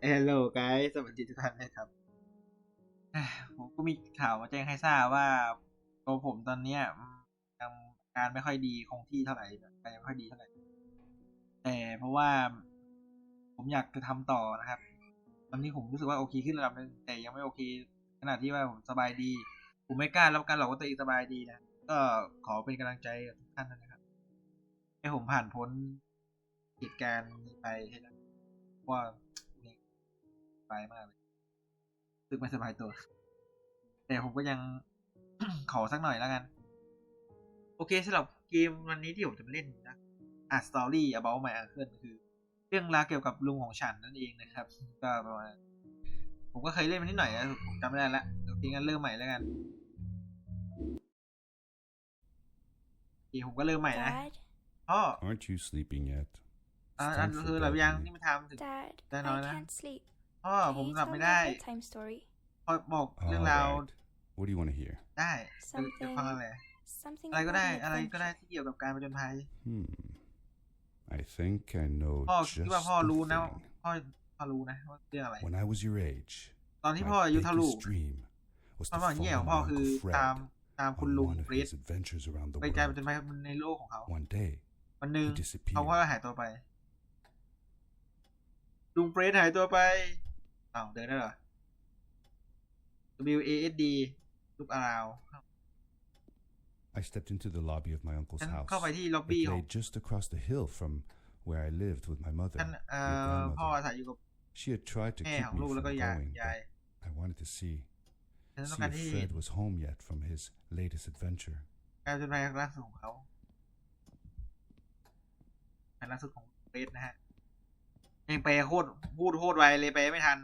เอลโลไกด์สวัสดีทุกท่านนะครับผมก็มีข่าวมาแจ้งให้ทราบว่าตัวผมตอนเนี้ยอาการไม่ค่อยดีคงที่เท่าไหร่การยังไม่ค่อยดีเท่าไหร่ แต่เพราะว่าผมอยากจะทำต่อนะครับ ตอนนี้ผมรู้สึกว่าโอเคขึ้นระดับนึงแต่ยังไม่โอเค ขนาดที่ว่าผมสบายดี ผมไม่กล้ารับกันหรอกว่าตัวเองสบายดีนะก็ขอเป็นกำลังใจกับทุกท่านนะครับให้ผมผ่านพ้นเหตุการณ์นี้ไปให้ได้ว่า บายมากเลยรู้สึกไม่สบายตัว แต่ผมก็ยังขอสักหน่อยแล้วกัน โอเคสำหรับเกมวันนี้ที่ผมจะมาเล่นนะอะ Story about my uncle คือ เรื่องราวเกี่ยวกับลุงของฉันนั่นเองนะครับ ก็ประมาณผมก็เคยเล่นมันนิดหน่อยนะผมจำไม่ได้ละเดี๋ยวทีงั้นเริ่มใหม่แล้วกันโอเคผมก็เริ่มใหม่นะ Dad, พ่อ Aren't you sleeping yet? อ่า It's อัน time คือ for หลับ bed, ยัง Lee. นี่มาทำถึง Dad, Dad, I no, no. can't sleep. พ่อ Can ผม you หลับ tell ไม่ me ได้ a bedtime story? พ่อบอกเรื่อง All ราว right. What do you want to hear? ได้จะจะฟัง Something, อะไร something อะไรก็ about ได้ an อะไรก็ได้ adventure. ที่เกี่ยวกับการผจญภัย Hmm. I think I know พ่อ just คิดว่าพ่อ the รู้นะ thing. พ่อพ่อรู้นะว่าเรื่องอะไร When I was your age, ตอนที่พ่อ my อายุเท่าลูก biggest dream was ความ to หวัง follow แย่ของ my พ่อคือ Uncle ตาม Fred ตามคุณ on ลุง one of เฟรด his adventures around the ไปการผ world. จญภัยในโลกของเขา One day, วันหนึ่ง he disappeared. เขาก็หายตัวไปลุงเฟรดหายตัวไป อ้าวเดินได้เหรอ W A S D ลูกอาราว I stepped into the lobby of my uncle's ฉัน house. เข้าไปที่ล็อบ It บี้ของ lay just across the hill from where I lived with my mother ฉัน and เอ่ your อพ่ออา grandmother. ศัยอยู่กับ She had tried to แม่ keep ของ me ลูก from แล้วก็ยาย going, ยาย but I wanted to see ฉันต้อง see การ if ที่ Fred was home yet from his latest adventure. การผจญภัยล่าสุดของเขาอันล่าสุดของเฟรดนะฮะเองไปโคตรพูดโคตรไวเลยไปไม่ทัน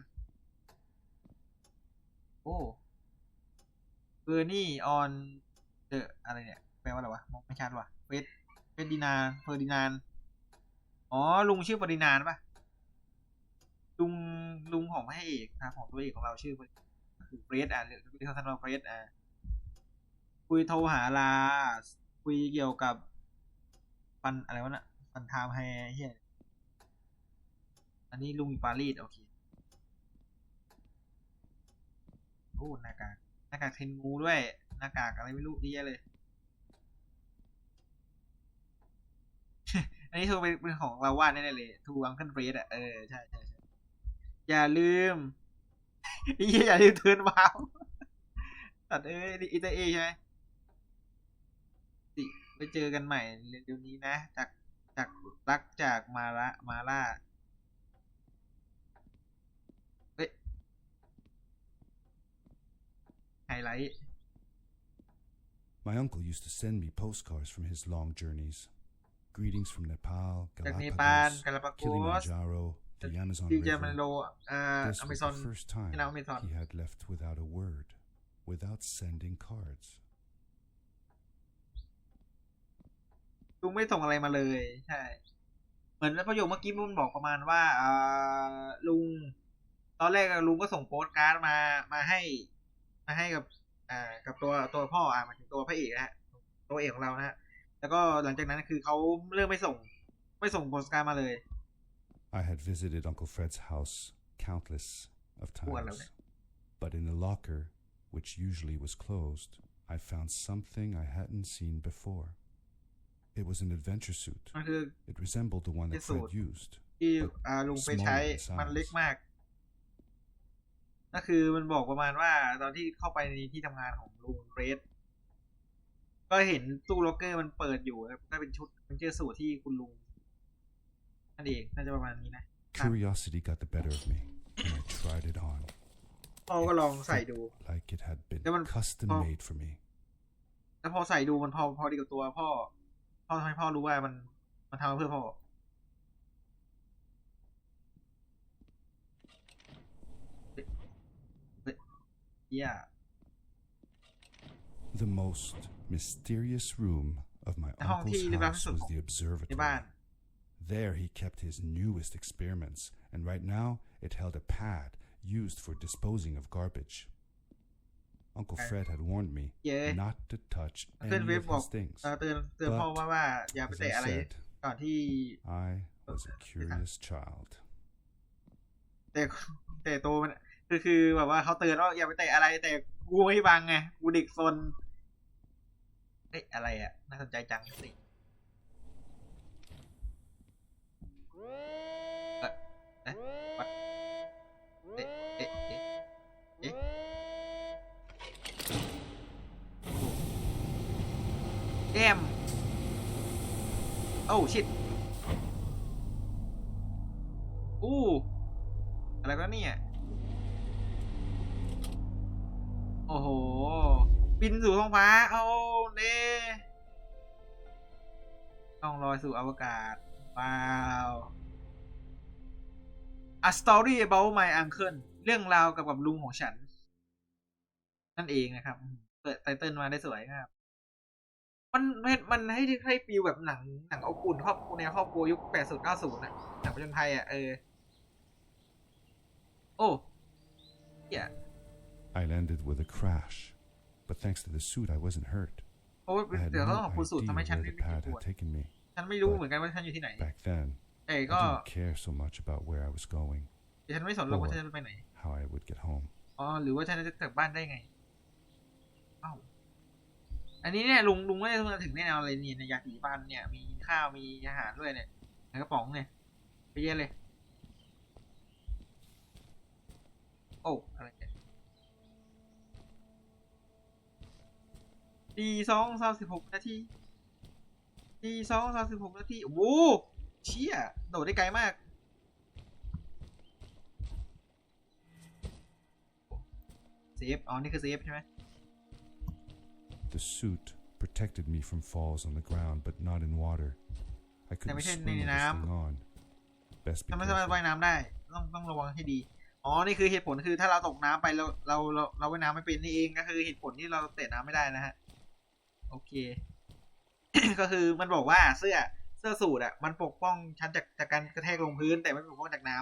โอ้เบอร์นี่ออนเดอะอะไรเนี่ย แปลว่าอะไรวะมองไม่ชัดว่ะเฟสเฟสดินานเฟอร์ดินาน อ๋อ ลุงชื่อเฟอร์ดินานปะลุงลุงของพระเอกนะของตัวเอกของเราชื่อคือเฟรดอะเรียกเรียกสั้นว่าเฟรดอะคุยโทรหาลา คุยเกี่ยวกับฟันอะไรวะน่ะฟันไทม์แฮร์เฮียอันนี้ลุงอยู่ปารีสโอเค โอ้หน้ากากหน้ากากเทนงูด้วยหน้ากากอะไรไม่รู้ดีแยะเลย อันนี้ทูเป็นเป็นของเราวาดแน่ๆเลยทูอังเคิลเฟสอะเออใช่ใช่ใช่อย่าลืมอี้อย่าลืมเทิร์นวาวตัดเอ้ยนี่อิตาเอใช่ไหมสิไปเจอกันใหม่เร็วๆนี้นะ จากจากรักจากมาละมาล่า เฮ้ย ไฮไลท์ My uncle used to send me postcards from his long journeys. Greetings from Nepal, จากเนปาล Galapagos, กาลาปาโกส Kilimanjaro, the Amazon ที่จะมา River. โลเอ่อ This อเม was ซอน the first time ที่เราอเมซอน he had left without a word, without sending cards. ลุงไม่ส่งอะไรมาเลยใช่เหมือนประโยคเมื่อกี้มันบอกประมาณว่าเอ่อลุงตอนแรกอะลุงก็ส่งโปสการ์ดมามาให้ มาให้กับ อ่า กับตัวตัวพ่ออ่าหมายถึงตัวพระเอกนะฮะตัวเอกของเรานะฮะแล้วก็หลังจากนั้นคือเขาเริ่มไม่ส่งไม่ส่งโปสการ์ดมาเลย I had visited Uncle Fred's house countless of Well, times. But in the locker, which usually was closed, I found something I hadn't seen before. It was an adventure suit. มันคือ It resembled the one that Yes, Fred so- used. ที่อ่าลุงไปใช้ Small in size มันเล็กมาก ก็คือมันบอกประมาณว่าตอนที่เข้าไปในที่ทำงานของลุงเรสก็เห็นตู้ล็อกเกอร์มันเปิดอยู่ครับก็เป็นชุดเป็นเจอสูทที่คุณลุงนั่นเองน่าจะประมาณนี้นะ Curiosity got the better of me, and I tried it on. พ่อก็ลองใส่ดู Like it had been Yeah, but- custom oh. made for me. แล้วพอใส่ดูมันพอพอดีกับตัวพ่อพ่อทำให้พ่อรู้ว่ามันมันทำมาเพื่อพ่อ เหี้ย The most mysterious room of my ห้องที่ uncle's ลึกลับที่ house สุด was ของ the ในบ้าน observatory. There he kept his newest experiments, and right now it held a pad used for disposing of garbage. Uncle Okay. Fred had warned me Yeah. not to touch เพื่อน any เว็บ of บอก his things. เอ่อเตือนเตือน But พ่อว่าว่าอย่าไป As แตะ I อะไร said, ก่อนที่ I was a curious child. แต่แต่โตมัน คือคือแบบว่าเขาเตือนว่าอย่าไปเตะอะไรแต่กูไม่ฟังไงกูเด็กซนเอ๊ะอะไรอะ น่าสนใจจังสิเอ๊ะเอ๊ะ what เอ๊ะเอ๊ะเอ๊ะเอ๊ะแดมโอ้ชิดอู้อะไรวะเนี่ย โอ้โห บินสู่ท้องฟ้า เอาเน่ต้องลอยสู่อวกาศ ว้าว A story about my uncle เรื่องราวกับกับลุงของฉัน นั่นเองนะครับ เปิดไตเติลมาได้สวยครับ มันมันมันให้ให้ฟีลแบบหนัง หนังอบอุ่นครอบครัวแนวครอบครัวยุคแปดศูนย์เก้าศูนย์ะหนังประจนไทยอะ เออ โอ้เหี้ย I landed with a crash, but thanks to the suit, I wasn't hurt. เพราะว่า I had เดี๋ยว no เขาต้องขอบคุณสูตร idea ทำให้ฉัน where ไม่ the เจ็บ pad ปวด had taken me. ฉันไม่รู้เหมือนกันว่าฉันอยู่ที่ไหน Back then, แต่ I ก็ didn't care so much about where I was going, แต่ฉันไม่สนหรอกว่าฉันจะไปไหน how I would get home. อ๋อหรือว่าฉันจะกลับบ้านได้ไงอ้าวอันนี้เนี่ยลุงลุงไม่ได้มาถึงแน่นอนเลยนี่ในยาสีฟันเนี่ยมีข้าวมีอาหารด้วยเนี่ยในกระป๋องเนี่ยไปเยอะเลย โอ้อะไร ตีสองสามสิบหกนาทีตีสองสามสิบหกนาทีโอ้โหเชี่ยโดดได้ไกลมาก เซฟ อ๋อ นี่คือเซฟใช่ไหม The suit protected me from falls on the ground, but not in water. I couldn't ไม่ใช่ swim ใน with this น้ำ thing on. Best be ทำไมสามารถ careful. ว่ายน้ำได้ ต้องต้องระวังให้ดี อ๋อ นี่คือเหตุผลคือถ้าเราตกน้ำไปเราเราเราเราว่ายน้ำไม่เป็นนี่เอง ก็คือเหตุผลที่เราเตะน้ำไม่ได้นะฮะ โอเค ก็คือมันบอกว่าเสื้อเสื้อสูทอะ มันปกป้องชั้นจากจากการกระแทกลงพื้น แต่ไม่ปกป้องจากน้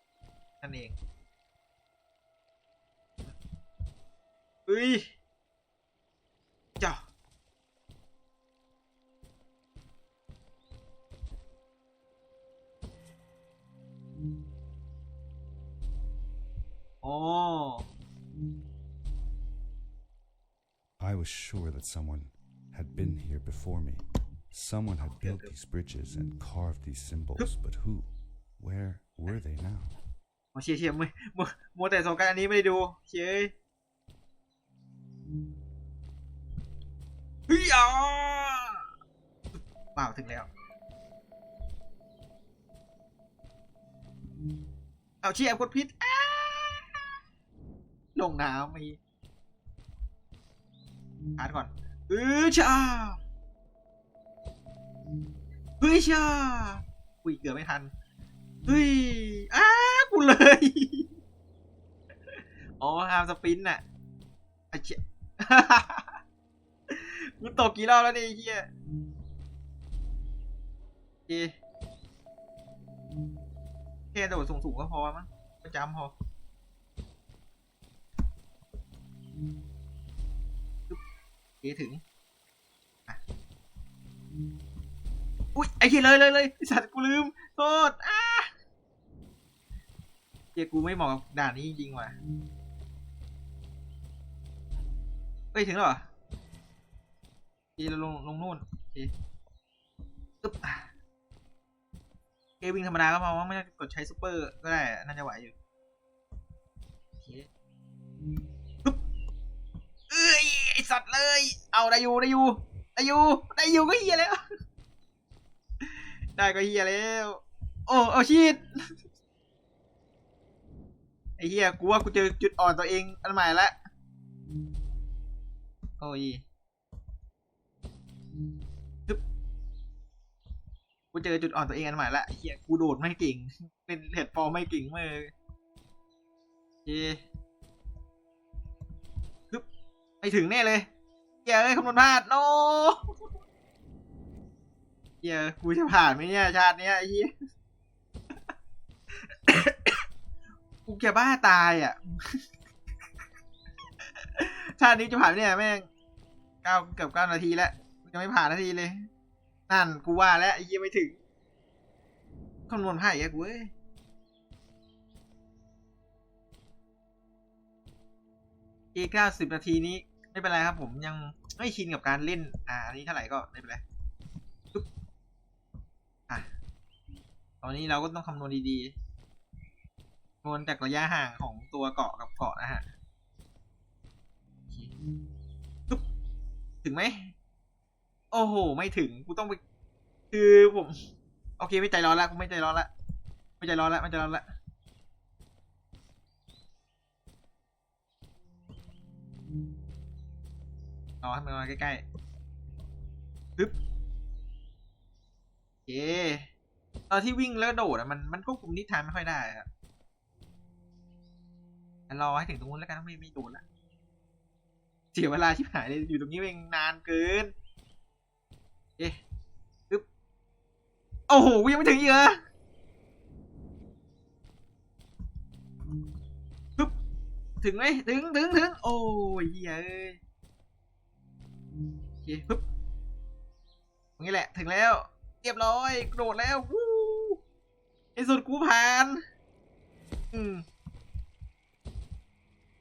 ำนั่นเองเฮ้ยเจ้าอ๋อ I was sure that someone had been here before me. Someone had built these bridges and carved these symbols, but who? Where were they now? มาเชียเชียมัวมัวมัวแต่สงการอันนี้ไม่ได้ดูเชียเอ้ยเฮ้ยอ๋อว้าถึงแล้ว เอาเชียร์กดพิษลงน้ำมีอ่านก่อน เออชาเฮ้ยชาอุ้ยเกือบไม่ทันเฮ้ยอ้ากูเลยอ๋ออามสปินน่ะไอ้เชี่ยกูตกกี่รอบแล้วเนี่ยไอ้เหี้ยโอเคแค่โดดสูงๆก็พอมั้งประจำพอ โอเคถึงอุ้ยไอ้เหี้ยเลยเลยเลยสัตว์กูลืม โทษอ้าเฮียกูไม่เหมาะกับด่านนี้จริงว่ะเฮ้ยถึงแล้วเหรอเคเราลงลงนู่นโอเคปึ๊บเควิ่งธรรมดาก็พอว่าไม่ต้องกดใช้ซูเปอร์ก็ได้น่าจะไหวอยู่โอเค สัตว์เลย เอาได้อยู่ได้อยู่ได้อยู่ได้อยู่ก็เฮียแล้ว ได้ก็เฮียแล้ว โอ้เอาชีดไอ้เฮียกูว่ากูเจอจุดอ่อนตัวเองอันใหม่ละโอ้ยจึ๊บกูเจอจุดอ่อนตัวเองอันใหม่ละไอเฮียกูโดดไม่เก่งเล่นเหตุฟอร์มไม่เก่งเมื่อเฮึบ ไม่ถึงแน่เลยเยอะเลยคำนวณพลาดโนเยอะกูจะผ่านไหมเนี่ยชาตินี้ไอ้เหี้ยกูจะบ้าตายอะ ชาตินี้จะผ่านไหมเนี่ยแม่งเก้าเกือบเก้านาทีแล้วยังไม่ผ่านนาทีเลย นั่นกูว่าแล้วไอ้ยี่ไม่ถึงคำนวณให้แกกูเอ้ยอีกเก้าสิบนาทีนี้ ไม่เป็นไรครับ ผมยังไม่ชินกับการเล่น อ่าอันนี้เท่าไหร่ก็ไม่เป็นไรปึ๊บอะตอนนี้เราก็ต้องคำนวณดีๆคำนวณจากระยะห่างของตัวเกาะกับเกาะนะฮะปึ๊บถึงไหมโอ้โห ไม่ถึงกูต้องไป คือผม โอเค ไม่ใจร้อนละกูไม่ใจร้อนละไม่ใจร้อนละไม่ใจร้อนละ เอให้มันมาใกล้ๆปึ๊บเคตอนที่วิ่งแล้วโดดอะมันมันควบคุมทิศทางไม่ค่อยได้อะรอให้ถึงตรงนู้นแล้วกันไม่ไม่โดดละเสียเวลาที่หายเลยอยู่ตรงนี้เองนานเกินเอ๊ะปึ๊บโอ้โหยังไม่ถึงอีกเหรอปึ๊บถึงไหมถึงถึงถึงโอ้ยเหี้ย เอ้ยโอเคปึ๊บตรงนี้แหละถึงแล้วเรียบร้อยกระโดดแล้ววู้ในสุดกูผ่าน อืม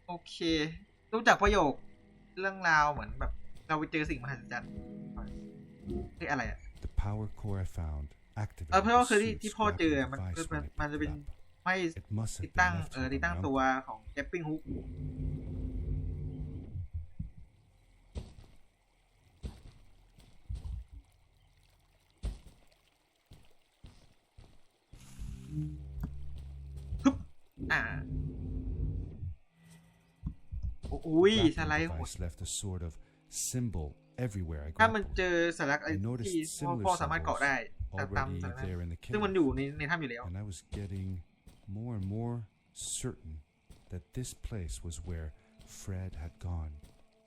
โอเค รู้จักประโยคเรื่องราวเหมือนแบบ เราไปเจอสิ่งมหัศจรรย์เฮ้ยอะไรอะ The power core I found activated เออเพราะว่า the คือที่ suit's ที่พ่อเจอ rapid มัน device มัน when it มันจะเป็น picked up. ไม่ It must ติด have ตั้ง been left เออ here, ติดตั้ง you ตั know? วของแกปปิ้งฮุก ฮึบอ่าโอ้อุ้ย That สไลด์โหด device left a sort of symbol everywhere I ถ้ามัน grappled. เจอสัญลักษณ์อะไร I noticed ที่พ่อ similar พ่อสามารถเกาะได้ตามตาม already สัญลักษณ์ there in the ซึ่งมัน cave, อยู่ในในถ้ำอยู่แล้ว and I was getting more and more certain that this place was where Fred had gone.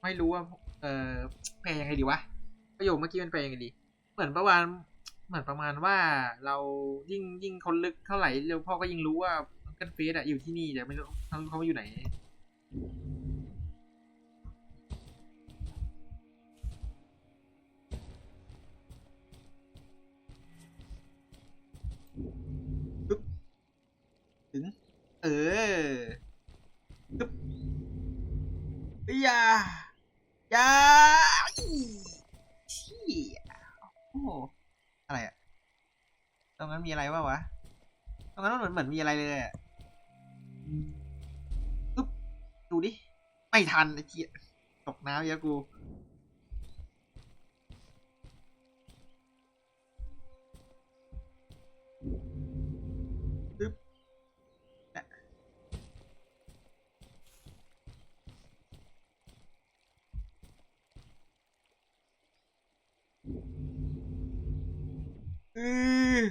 ไม่รู้ว่า เออแปลยังไงดีวะ ประโยคเมื่อกี้มันแปลยังไงดี เหมือนประมาณ เหมือนประมาณว่าเรายิ่งยิ่งคนลึกเท่าไหร่เร็วพ่อก็ยิ่งรู้ว่ากิลเฟสอะอยู่ที่นี่แต่ไม่รู้เขาเขาอยู่ไหนปึ๊บถึง เออปึ๊บเฮ้ยอย่าอย่าเชี่ยโอ้โหอะไรอะตรงนั้นมีอะไรวะวะ ตรงนั้น มือนมีอะไรเลยอะปึ๊บดูดิ ไม่ทันไอ้เจี๊ยตกน้ำเยอะกู ปึ๊บอะอือ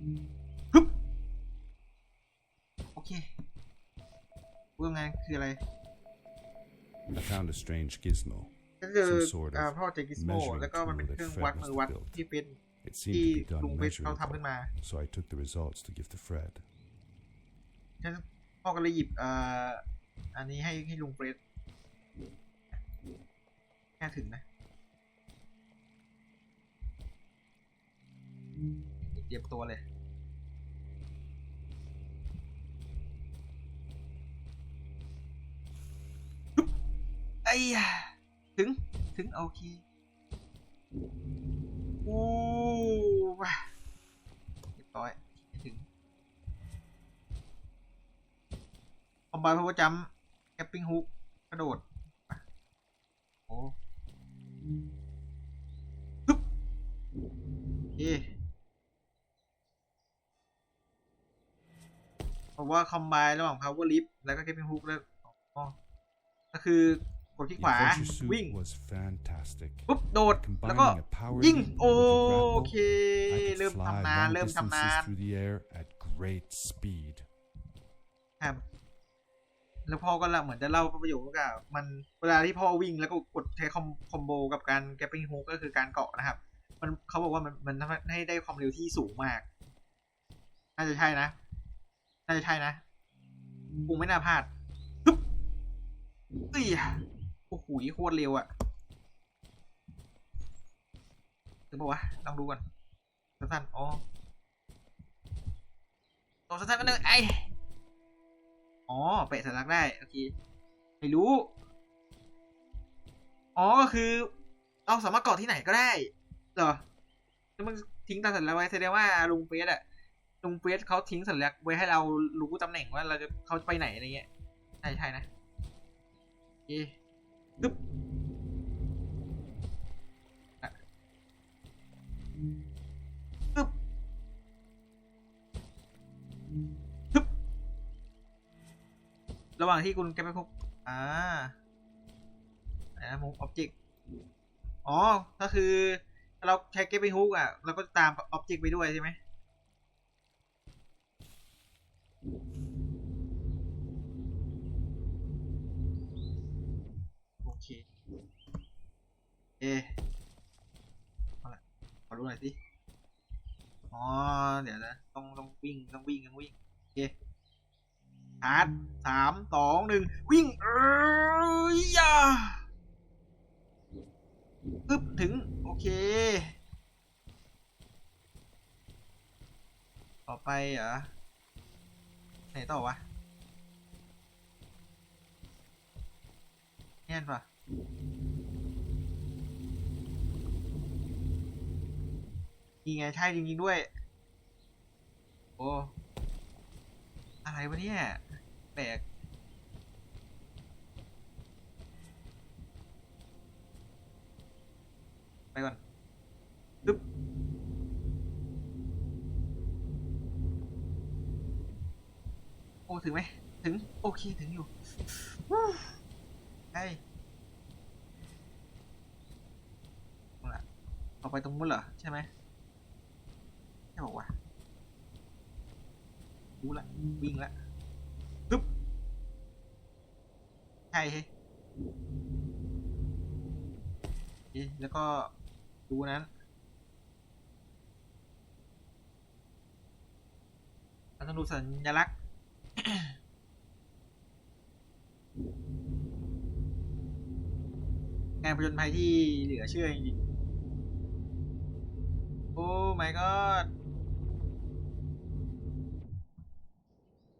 ฮึบโอ เคพูดงานคืออะไร I found a strange gizmo. ก็คือ Some sort of อ่าพ่อเจกิสโม measuring แล้วก็มันเป็น tool เครื่อง that วัด Fred มือ must วัด have built. ที่เป็น It seemed ที่ to be ลุง done เวสเขา measuring ทำขึ้นมา so I took the results to give to Fred. ฉะนั้นพ่อก็เลยหยิบเอ่ออันนี้ให้ให้ลุงเฟรดแค่ถึงนะเตรียมตัวเลย อ้ยถึง ถึงโอเคอู้ว้าเรียบร้อยถึงคอมไบพาวเวอร์จัมแกปปิ้งฮุกกระโดด โอ้ฮึบโอเคผมว่าคอมไบระหว่าง power lift แล้วก็แกปปิ้งฮุกแล้วอ๋อก็คือ กดที่ The ขวา adventure วิ่ง suit was fantastic. ปุ๊บโดด แล้วก็ Combining a power ยิง unit โอ with a เค grapple, I เริ่ม could fly ทำนาน long เริ่มทำนาน distances through the air at great speed. ครับแล้วพ่อก็เล่าเหมือนจะเล่าประโยคว่ามันเวลาที่พ่อวิ่งแล้วก็กดใช้คอมคอมโบกับการแกปปิ้งฮุกก็คือการเกาะนะครับ มันเขาบอกว่ามันมันทำให้ได้ความเร็วที่สูงมาก น่าจะใช่นะ น่าจะใช่นะกูไม่น่าพลาดฮึบเอ้ย โอ้โหโคตรเร็วอะถึงบอกว่าลองดูก่อนสั้นๆอ๋อตรงสั้นๆก็เลยไออ๋อเปะสัญลักษณ์ได้โอเคไม่รู้ อ๋อก็คือเราสามารถเกาะที่ไหนก็ได้เหรอแล้วมึงทิ้งตามสัญลักษณ์ไว้แสดงว่าลุงเฟสอะลุงเฟสเขาทิ้งสัญลักษณ์ไว้ให้เรารู้ตำแหน่งว่าเราจะเขาไปไหนอะไรเงี้ยใช่ใช่นะโอเค ตึ๊บอะตึ๊บตึ๊บระหว่างที่คุณแกไปพบอ่าอะไรนะมุมออบเจกต์อ๋อ ก็คือเราใช้เก็บไปฮุกอะเราก็ตามออบเจกต์ไปด้วยใช่ไหม เอะเอขอรู้หน่อยสิอ๋อเดี๋ยวนะต้องต้องวิ่งต้องวิ่งต้องวิ่งโอเคชาร์จสามสองหนึ่งวิ่งเอ้ยยาปึ๊บถึง โอเค ต่อไปเหรอไหนต่อวะแน่นปะ นี่ไงใช่จริงๆด้วย โอ้ อะไรวะเนี่ย แปลก ไปก่อนปึ๊บโอ้ ถึงไหม ถึง โอเค ถึงอยู่วู้ใช่นั่นแหละต่อไปตรงนู้นเหรอ ใช่ไหม ใช่บอกว่ารู้ละวิ่งละปึ๊บใช่เฮ้ยแล้วก็ดูนั้นเราต้องดูสัญลักษณ์งานผจญภัยที่เหลือเชื่อจริงๆโอ้ my god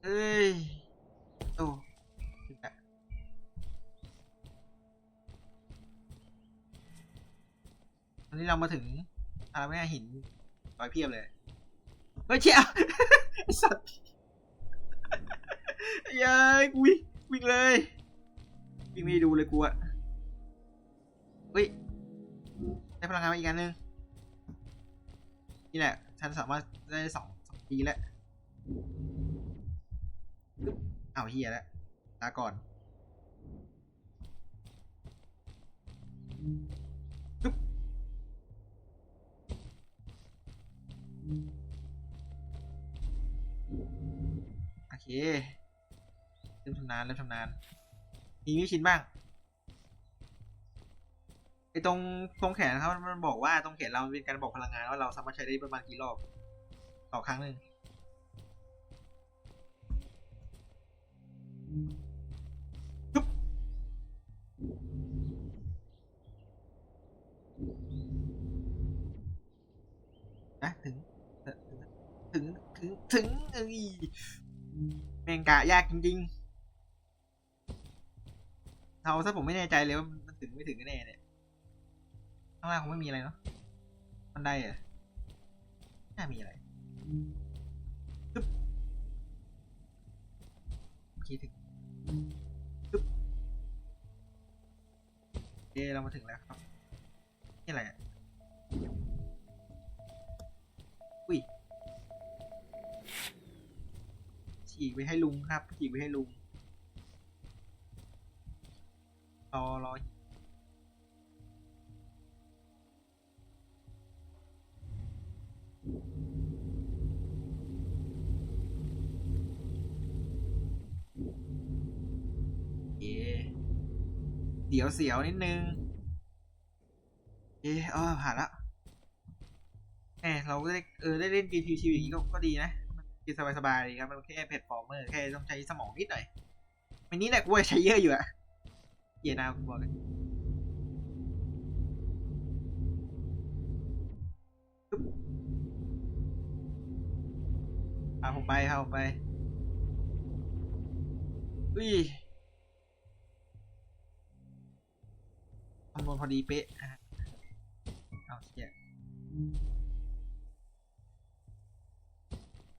เอ้ยโอ้ตอนนี้เรามาถึงอะไรไม่หินรอยเพียบเลยเฮ้ยเชี่ยสัตว์ยายกูวิ่งวิ่งเลยวิ่งไม่ดูเลยกูอะเฮ้ยได้พลังงานมาอีกอันหนึงนี่แหละฉันสามารถได้สองสองทีแล้ว ปึ๊บอ้าเฮียแล้วลาก่อนปึ๊บโอเคเริ่มชำนาญเริ่มชำนาญมีวิชินบ้างไอตรงตรงแขนครับมันบอกว่าตรงแขนเราเป็นการบอกพลังงานว่าเราสามารถใช้ได้ประมาณกี่รอบต่อครั้งหนึ่ง ยแมงกะยากจริงๆเอาซะผมไม่แน่ใจเลยว่ามันถึงไม่ถึงกันแน่เนี่ยข้างล่างคงไม่มีอะไรเนาะบันไดเหรอะน่ามีอะไรปึ๊บโอเคถึงปึ๊บโอเคเรามาถึงแล้วครับ นี่อะไรอะ ฉีกไปให้ลุงครับ ฉีกไปให้ลุง รอรอเย่เดี๋ยวเสียวนิดนึงเย่เออผ่านละแหมเราก็ได้เออได้เล่นเกมชิวๆอย่างนี้ก็ก็ดีนะ คือสบายๆดีครับ มันแค่แพลตฟอร์มเมอร์แค่ต้องใช้สมองนิดหน่อยวันนี้แหละกูใช้เยอะอยู่อะเย่นากูบอกเลยปึ๊บพาผมไปพาผมไปอุ้ยบนพอดีเป๊ะอะเอาเชี่ย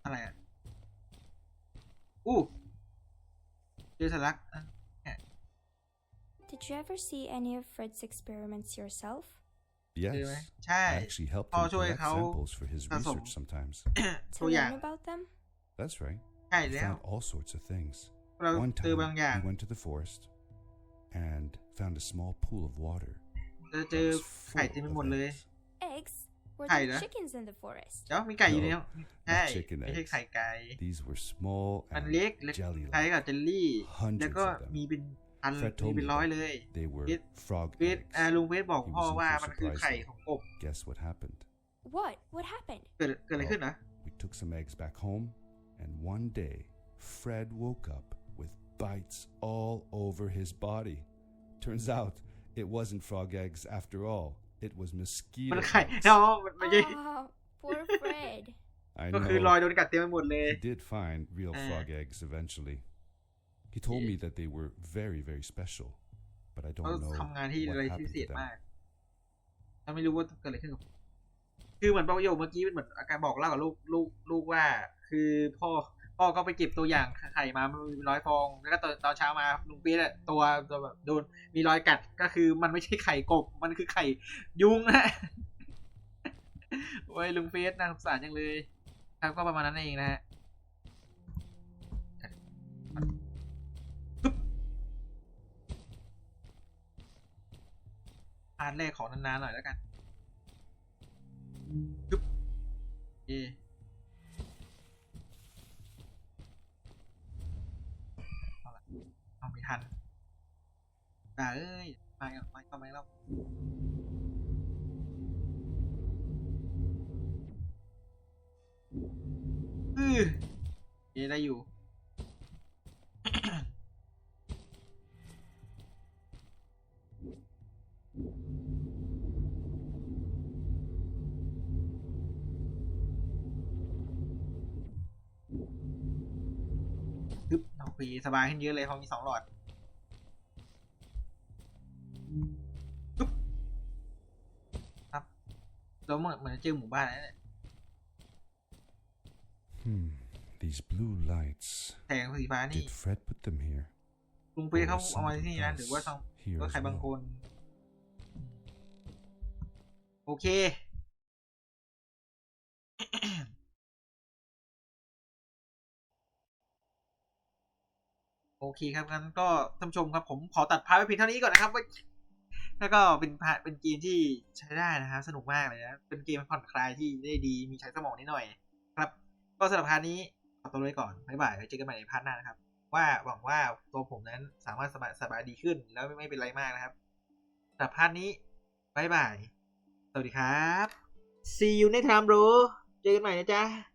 อะไรอ่ะ อู้เจอสลักอ่ะ Did you ever see any of Fred's experiments yourself? เจอไหม Yes. ใช่ I actually helped Oh, himช่วย collect เขา samples for his สะสม research sometimes. To Oh, yeah. learn about them? That's right. ใช่ We แล้ว found all sorts of things. เรา One เจอบาง time, อย่าง we went to the forest and found a small pool of water. เราเจ that อ was ไข่ full เต็มไป of หมดเลย eggs. Eggs? Were Hi there there. chickens in the forest? เดี๋ยวมีไก่อยู่ใน No, นี้ใช่ not chicken ไม่ใช่ eggs. ไข่ไก่ These were small มัน and เล็กเล็ก jelly คล้าย like. กับเจลลี่ Hundreds แล้วก็ of them. มีเป็นพัน Fred มี told เป็น me ร้อย that เลย They were It- frog เวท eggs. อ่าลุงเวทบอก He พ่อ was in ว่า for มันคือ surprise ไข่ though. ของกบ Guess what happened? What? What happened? เกิดเกิดอะไรขึ้นนะ We took some eggs back home, and one day, Fred woke up with bites all over his body. Turns out, it wasn't frog eggs after all. It was มัน mosquito ไข่ bites. เนาะมันไม่ใช่ Oh, poor Fred. I ก็คือรอย know. โดนกัดเต็มไปหมดเลย He did find real Uh. frog eggs eventually. He told me that they were very, very special, but I เขา don't know ทำงานที่ what อะไรที่ happened พิเศ to ษ them. มากเราไม่รู้ว่าเกิดอะไรขึ้นกับคือเหมือนประโยคเมื่อกี้เป็นเหมือนอาการบอกเล่ากับลูกลูกลูกว่า คือพ่อ พ่อก็ไปเก็บตัวอย่างไข่มามันมีร้อยฟองแล้วก็ตอนตอนเช้ามาลุงเปี๊ยะตัวตัวแบบโดนมีรอยกัดก็คือมันไม่ใช่ไข่กบ มันคือไข่ยุงนะโอ้ยลุงเปี๊ยะน่าสงสารจังเลย ครับก็ประมาณนั้นเองนะฮะปึ๊บพาร์ทแรกของนานๆหน่อยแล้วกันปึ๊บเอาละเอาไม่ ทันอ่าเอ้ยมาอีกมาเข้ามาอีกแล้วอือโอได้อยู่ปึ๊บโอเคสบายขึ้นเยอะเลยเพราะมีสองหลอด แล้วเหมือนเหมือนจะเจอหมู่บ้านแล้วเนี่ย Hmm. These blue lights. แสงสีฟ้านี่ Did Fred put them here? ลุงเปี๊ย Or กเขา was เอามาที่ somebody นี่นะหรือว่า else ต้อง here ว่า as ใครบางค well? น โอเค โอเคครับงั้นก็ท่านผู้ชมครับผมขอตัดพาร์ทไว้เพียงเท่านี้ก่อนนะครับว่า แล้วก็เป็นพทเป็นเกมที่ใช้ได้นะครับสนุกมากเลยนะเป็นเกมผ่อนคลายที่ได้ดีมีใช้สมองนิดหน่อย ครับ ก็สำหรับพาร์ทนี้ขอตัวไว้ก่อนบ๊ายบายไว้เจอกันใหม่ในพาร์ทหน้านะครับ ว่าหวังว่าตัวผมนั้นสามารถสบายสบายดีขึ้น แล้วไม่เป็นไรมากนะครับสำหรับพาร์ทนี้บ๊ายบายสวัสดีครับ see you next time bro เจอกันใหม่นะจ๊ะ